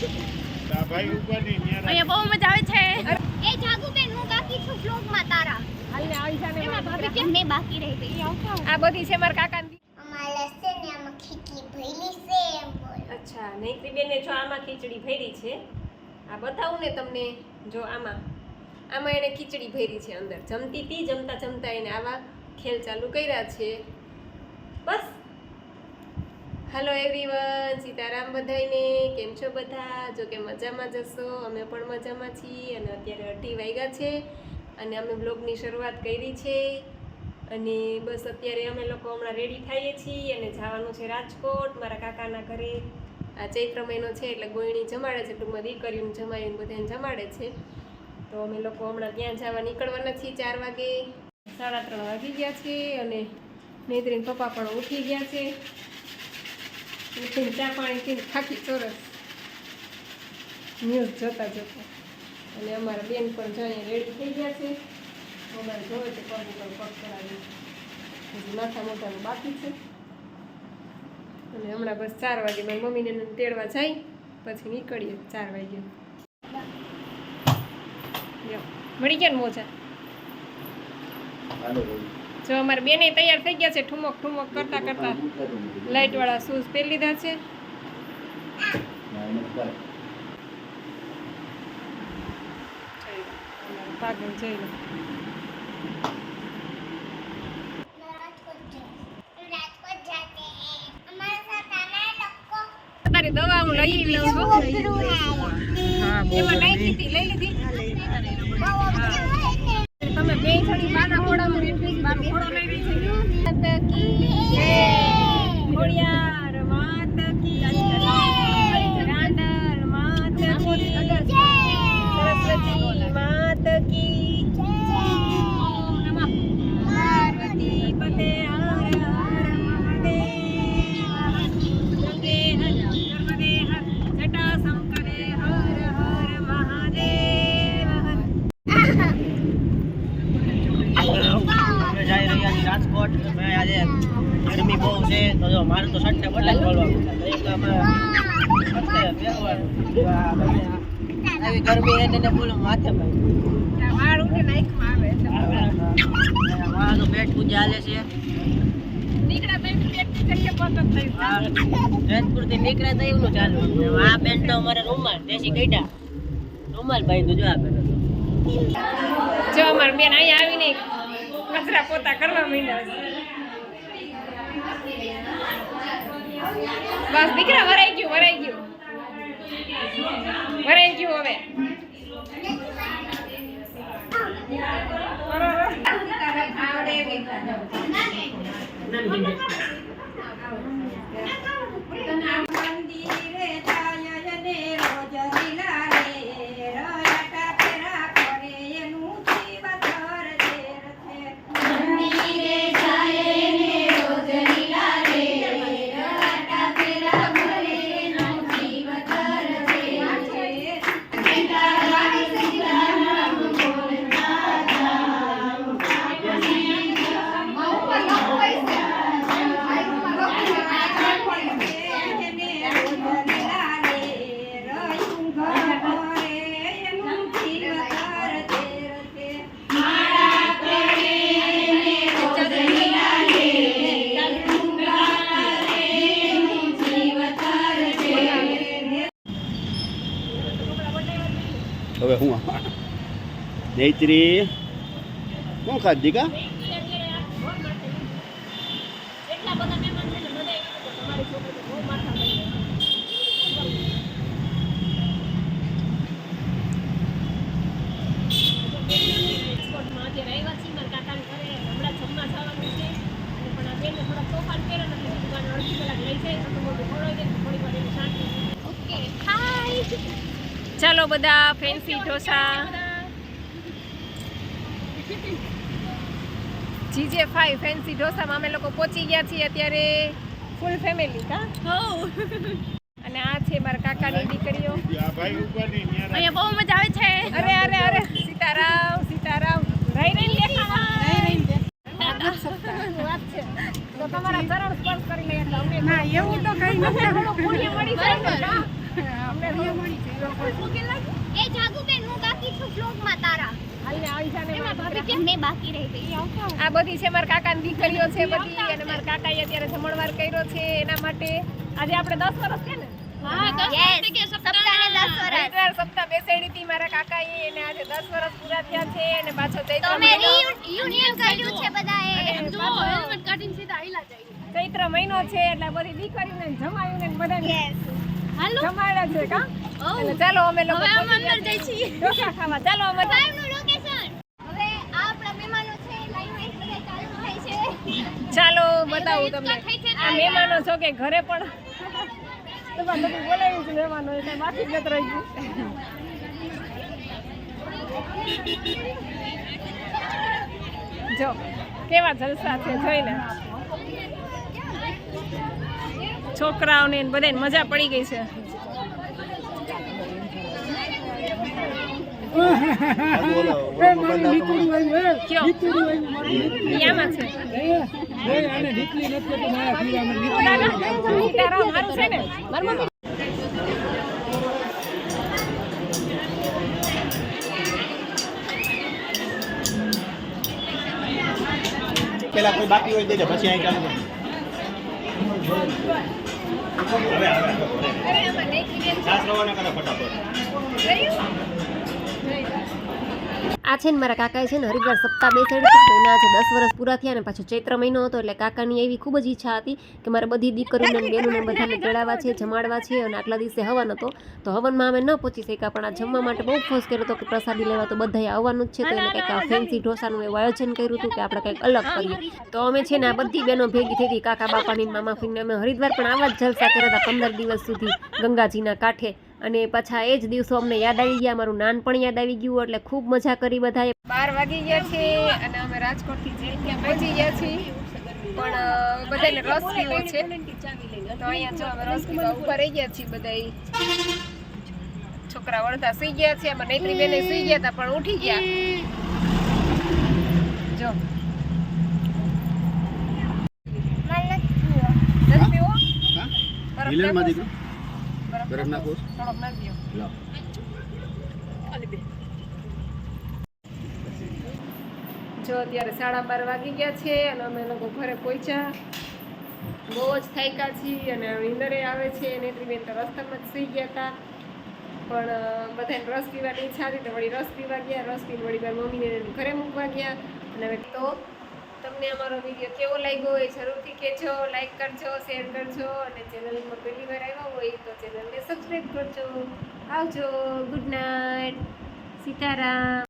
અહીંયા બહુ મજા આવે છે. એ જાગુબેન હું બાકી છું vlogમાં તારા. હાલને આવી જાને એમાં ભાભી મેં બાકી રહી ગઈ આ બધી છે મારા કાકાની. અમારે છે ને આમાં ખીચડી ભરેલી છે એમ બોલ. અચ્છા નૈત્રી બેને જો આમાં ખીચડી ભરી છે આ બતાવું ને તમને જો આમાં. આમાં એણે ખીચડી ભરી છે અંદર. જમતી હતી જમતા જમતા એને આવા ખેલ ચાલુ કર્યા છે. બસ. હેલો એવરીવન સીતારામ બધાયને. કેમ છો બધા? જો કે મજામાં જશો અમે પણ મજામાં છીએ અને અત્યારે અઢી વાગ્યા છે અને અમે બ્લોગની શરૂઆત કરી છે. અને બસ અત્યારે અમે લોકો હમણાં રેડી થઈએ છીએ અને જવાનું છે રાજકોટ, મારા કાકાના ઘરે. આ ચૈત્ર મહિનો છે એટલે ગોયણી જમાડે છે, ટૂંકમાં દીકરીઓને જમાઈને બધાને જમાડે છે. તો અમે લોકો હમણાં ત્યાં જવા નીકળવાના છીએ ચાર વાગે. સાડા ત્રણ વાગી ગયા છે અને નેત્રીન પપ્પા પણ ઉઠી ગયા છે. ઉઠીને ચા પાણી પીને થાકી ચોરસ ન્યૂઝ જોતા જોતા. અને અમારા બેન પણ જાણે રેડી થઈ ગયા છે. અમારે જોવે તો પગ ઉપર પગ કરાવી. હજી માથા મોટાનું બાકી છે. અને હમણાં બસ ચાર વાગે મારી મમ્મીને તેડવા જાય. પછી નીકળીએ ચાર વાગે. મળી ગયા ને મોજા? જો અમારે બેને તૈયાર થઈ ગયા છે ઠુમક ઠુમક કરતા કરતા લાઇટવાળા શૂઝ પહેરી લીધા છે. પાગલ જઈ તારી દવા હું લઈ લઉં છું. એમાં લઈ લીધી. લઈ લીધી. તમે બે થોડી બાના ઘોડામાં એટલી જ બાનો ઘોડો લઈ લીધી માત કી જય ઘોડિયાર માત કી જય રાંડલ માત કી સરસ્વતી માત કી ઓમ નમઃ પાર્વતી પતે હર હર મહાદેવ ગંગે હર નર્મદે હર જટા શંકરે હર હર મહાદેવ હર અમે જઈ રહ્યા છીએ રાજકોટ અમે આજે ગરમી બહુ છે તો જો, મારે તો સટ્ટે બટન ખોલવાનું. તો આવી ગરમી એને ને બોલો, માથે ભાઈ. વાળ એટલે મારા પેટ પૂજા હાલે છે. નીકળ્યા તો એમ પેટની જગ્યા પતંગ થઈ જાય. જેતપુરથી નીકળે તો એવું ચાલુ આ બેન તો અમારે રૂમાલ, દેશી ગઈડા રૂમાલ બાંધ્યું જો આ બેન. જો અમાર બેન અહીંયા આવીને કચરા પોતા કરવા માંડ્યા બસ દીકરા વરાઈ ગયું વરાઈ ગયું. વરાઈ હવે હું જૈત્રી શું ખાધી કા એટલા બધા મહેમાન છે ને બધાય કીધું કે તમારી છોકરી બહુ માથા લઈ રાજકોટમાં અત્યારે આવ્યા છીએ મારા કાકાને ઘરે હમણાં જમવા જવાનું છે અને પણ આ બેને થોડા તોફાન કર્યા ને એટલે દુકાન અડધી કલાક લઈ જાય તો મોટું ખવડાવી દે તો થોડી વાર એની શાંતિ ઓકે હાય ચાલો બધા fancy dosa. GJ five fancy ઢોસામાં અમે લોકો પહોંચી ગયા છીએ અત્યારે ફૂલ ફેમિલી કા? અને આ છે મારા કાકાની દીકરીઓ. અહીંયા બહુ મજા આવે છે. અરે અરે અરે સીતારામ સીતારામ. રહી રહી લેખામાં વાત છે. તો તમારા ચરણ સ્પર્શ કરી અમને ના એવું તો કઈ નથી. મળી જાય એ જાગુબેન હું બાકી છું બ્લોગમાં તારા. હાલને આવી જાને મારા દીકરા. કેમ? મેં બાકી રહી ગઈ. આ બધી છે મારા કાકાની દીકરીઓ છે બધી અને મારા કાકાએ અત્યારે જમણવાર કર્યો છે એના માટે. આજે આપણે દસ વર્ષ છે ને? યસ સપ્તાહને 10 વર્ષ હરિદ્વાર સપ્તાહ બેસાડી હતી મારા કાકાએ એને આજે દસ વર્ષ પૂરા થયા છે અને પાછો ચૈત્ર તો મહિનો. છે એટલે બધી દીકરીઓને જમાવીને બધાને. યસ જમાડ્યા છે કા? અને ચાલો અમે લોકો પહોંચી ગયા છીએ ઢોસા ખાવા. ચાલો અમે ફાઈવનું લોકેશન હવે આ આપણા મહેમાનો છે લાઈવ મેચ બધા ચાલુ થાય છે. ચાલો બતાવું તમને. આ મહેમાનો છો કે ઘરે પણ? તમારે બધું બોલાવ્યું છે મહેમાનો એટલે માફી જ નથી ગયું જો કેવા જલસા છે જોઈને છોકરાઓને ને બધાને મજા પડી ગઈ છે. પેલા કોઈ બાકી હોય દેજો પછી અહીં ચાલુ અરે આમાં આ છે ને મારા કાકાએ છે ને હરિદ્વાર સપ્તાહ બેસાડી હતી. એના આજે દસ વર્ષ પૂરા થયા ને પાછો ચૈત્ર મહિનો હતો એટલે કાકાની એવી ખૂબ જ ઈચ્છા હતી કે મારે બધી દીકરીઓને બહેનોને બધાને ચડાવવા છે, જમાડવા છે અને આટલા દિવસે હવન હતો. તો હવનમાં અમે ન પહોંચી શક્યા, પણ આ જમવા માટે બહુ ફોર્સ કર્યો હતો કે પ્રસાદી લેવા તો બધાએ આવવાનું જ છે. તો એને કંઈક ફેન્સી ઢોસાનું એવું આયોજન કર્યું હતું કે આપણે કંઈક અલગ કરીએ. તો અમે છે ને આ બધી બહેનો ભેગી થઈ હતી, કાકા, બાપાની મામા ફીને અમે હરિદ્વાર પણ આવા જ જલસા કર્યા હતા પંદર દિવસ સુધી ગંગાજીના કાંઠે. અને પાછા એ જ દિવસો અમને યાદ આવી ગયા. મારું નાનપણ યાદ આવી ગયું એટલે ખૂબ મજા કરી બધાએ. બાર વાગી ગયા છે અને અમે રાજકોટથી જઈ ત્યાં પહોંચી ગયા છીએ. પણ બધાને રસ પીવો છે? તો અહીંયા જો અમે રસ પીવા ઊભા રહી ગયા છીએ બધા છોકરા વળતા સુઈ ગયા છે અમારા નૈત્રી બેને સુઈ ગયા હતા પણ ઉઠી ગયા. જો. નથી પીવો બરફ નાખો લાવ જો અત્યારે સાડા બાર વાગી ગયા છે અને અમે લોકો ઘરે પહોંચ્યા. બહુ જ થાક્યા છીએ અને નીંદરે આવે છે નેત્રીબેન તો રસ્તામાં જ સુઈ ગયા હતા. પણ બધાને રસ પીવાની ઈચ્છા હતી તો વળી રસ પીવા ગયા. રસ પીને વળી મારી મમ્મીને ઘરે મૂકવા ગયા. અને હવે તો તમને અમારો વીડિયો કેવો લાગ્યો એ જરૂરથી કહેજો લાઈક કરજો શેર કરજો અને ચેનલમાં પહેલી વાર આવ્યા હોય તો ચેનલને સબસ્ક્રાઈબ કરજો. આવજો ગુડ નાઇટ સીતારામ.